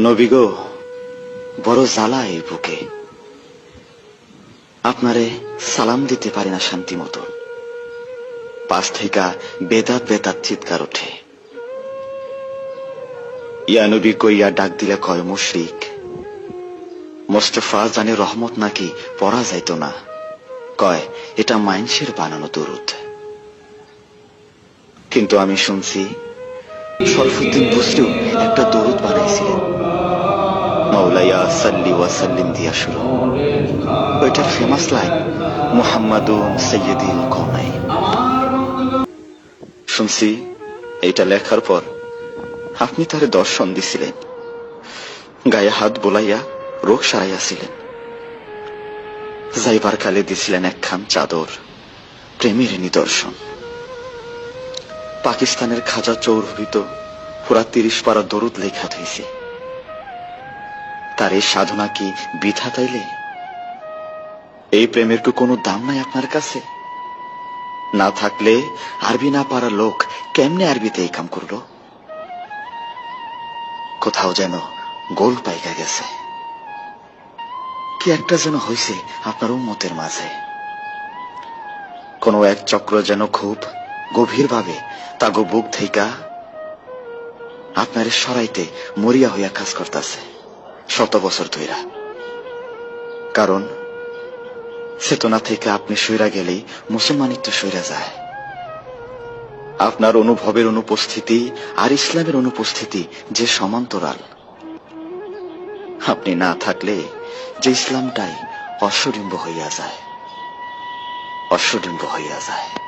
নবী গো বড় জ্বালা এই বুকে। আপনারে সালাম দিতে পারি না শান্তি মতো। পাশ থেকে বেদাত বেদাত চিৎকার ওঠে। ইয়া নবী কইয়া ডাক দিলে কয়, মুশরিক। মোস্তফা জানে রহমত নাকি পড়া যাইত না। কয়, এটা মাইনসের বানানো দরুদ। কিন্তু আমি শুনছি, শরফুদ্দিন বুসরিও একটা দরুদ মৌলাইয়া সাল্লি ওয়াসাল্লিম দিয়া শুরু। ওইটার ফেমাস লাইন মুহাম্মাদুন সৈয়দিল কৌনাই শুনছি, এইটা লেখার পর আপনি তারে দর্শন দিছিলেন। গায়ে হাত বোলাইয়া রোগ সারাইয়াছিলেন যাইবার কালে দিছিলেন একখান চাদর, প্রেমের নিদর্শন। পাকিস্তানের খাজা চৌরভিত পুরা তিরিশ পারা দরুদ লেখা হয়েছে তার এই সাধনা কি বৃথা তাইলে? এই প্রেমের কি কোনো দাম নাই আপনার কাছে? না থাকলে আরবি না পারা লোক কেমনে আরবিতে এই কাম করল? কোথাও যেন গোল পাইকা গেছে। কি একটা যেন হয়েছে আপনার উন্মতের মাঝে। কোনো এক চক্র যেন খুব গভীরভাবে তাগো বুক থেইকা আপনার সরাইতে মরিয়া হইয়া কাজ করতেছে। শত বছর ধইরা। কারণ চেতনা থেকে আপনি সইরা গেলেই মুসলমানিত্ব সইরা যায়। আপনার অনুভবের অনুপস্থিতি আর ইসলামের অনুপস্থিতি যে সমান্তরাল। আপনি না থাকলে যে ইসলামটাই অশ্বডিম্ব হইয়া যায়। অশ্বডিম্ব হইয়া যায়।